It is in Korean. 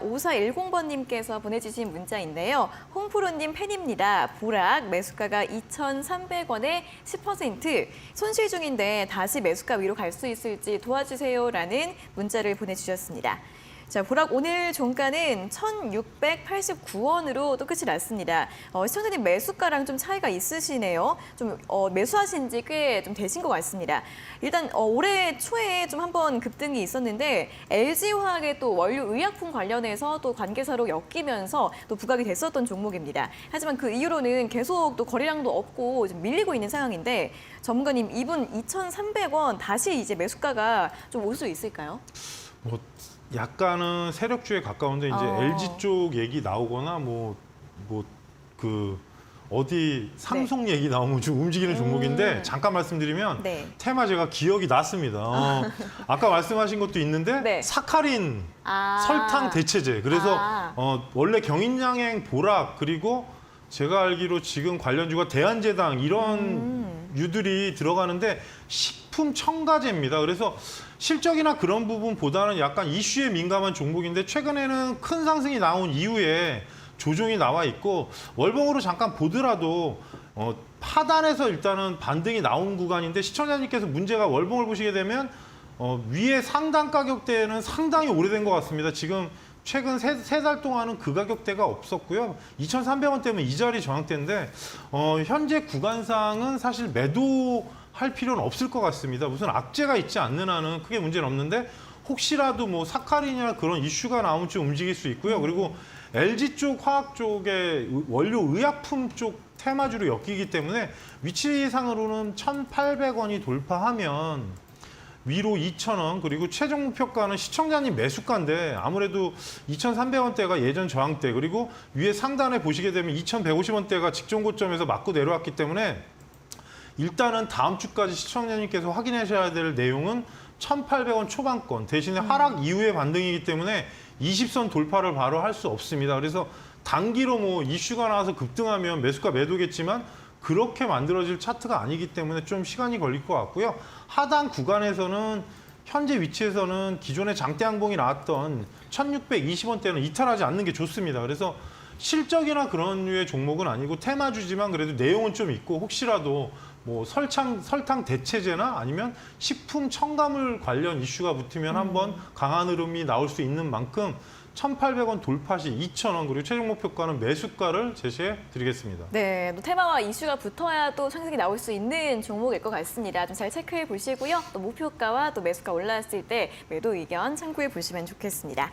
5410번님께서 보내주신 문자인데요. 홍프로님 팬입니다. 보락 매수가가 2,300원에 10% 손실 중인데 다시 매수가 위로 갈 수 있을지 도와주세요라는 문자를 보내주셨습니다. 자, 보락 오늘 종가는 1,689원으로 또 끝이 났습니다. 어, 시청자님 매수가랑 좀 차이가 있으시네요. 좀 어, 매수하신 지 꽤 좀 되신 것 같습니다. 일단 어, 올해 초에 좀 한번 급등이 있었는데 LG화학의 또 원료 의약품 관련해서 또 관계사로 엮이면서 또 부각이 됐었던 종목입니다. 하지만 그 이후로는 계속 또 거래량도 없고 좀 밀리고 있는 상황인데 전문가님 이분 2,300원 다시 이제 매수가가 좀 올 수 있을까요? 뭐 약간은 세력주에 가까운데 이제 어. LG 쪽 얘기 나오거나 뭐 뭐 그 어디 삼성 얘기 나오면 좀 움직이는 종목인데 음. 잠깐 말씀드리면 네. 테마 제가 기억이 났습니다. 어, 아까 말씀하신 것도 있는데 네. 사카린 아. 설탕 대체제. 그래서 아. 어, 원래 경인양행 보락 그리고 제가 알기로 지금 관련주가 대한제당 이런 음. 유들이 들어가는데 식품 첨가제입니다. 그래서 실적이나 그런 부분보다는 약간 이슈에 민감한 종목인데 최근에는 큰 상승이 나온 이후에 조정이 나와 있고 월봉으로 잠깐 보더라도 어, 하단에서 일단은 반등이 나온 구간인데 시청자님께서 문제가 월봉을 보시게 되면 어, 위에 상단 가격대는 상당히 오래된 것 같습니다. 지금 최근 세 달 동안은 그 가격대가 없었고요. 2,300원 대면 이 자리 저항대인데 어, 현재 구간상은 사실 매도할 필요는 없을 것 같습니다. 무슨 악재가 있지 않는 한은 크게 문제는 없는데 혹시라도 뭐 사카린이나 그런 이슈가 나오면 좀 움직일 수 있고요. 그리고 LG 쪽 화학 쪽의 원료 의약품 쪽 테마주로 엮이기 때문에 위치상으로는 1,800원이 돌파하면 위로 2,000원 그리고 최종 목표가는 시청자님 매수가인데 아무래도 2,300원대가 예전 저항대 그리고 위에 상단에 보시게 되면 2,150원대가 직전 고점에서 맞고 내려왔기 때문에 일단은 다음 주까지 시청자님께서 확인하셔야 될 내용은 1,800원 초반권 대신에 하락 이후의 반등이기 때문에 20선 돌파를 바로 할 수 없습니다. 그래서 단기로 뭐 이슈가 나와서 급등하면 매수가 매도겠지만 그렇게 만들어질 차트가 아니기 때문에 좀 시간이 걸릴 것 같고요. 하단 구간에서는 현재 위치에서는 기존의 장대 항봉이 나왔던 1620원대는 이탈하지 않는 게 좋습니다. 그래서 실적이나 그런 류의 종목은 아니고 테마주지만 그래도 내용은 좀 있고 혹시라도 뭐 설탕 설탕 대체제나 아니면 식품 첨가물 관련 이슈가 붙으면 한번 강한 흐름이 나올 수 있는 만큼 1,800원 돌파 시 2,000원 그리고 최종 목표가는 매수가를 제시해 드리겠습니다. 네, 또 테마와 이슈가 붙어야 또 상승이 나올 수 있는 종목일 것 같습니다. 좀 잘 체크해 보시고요. 또 목표가와 또 매수가 올라왔을 때 매도 의견 참고해 보시면 좋겠습니다.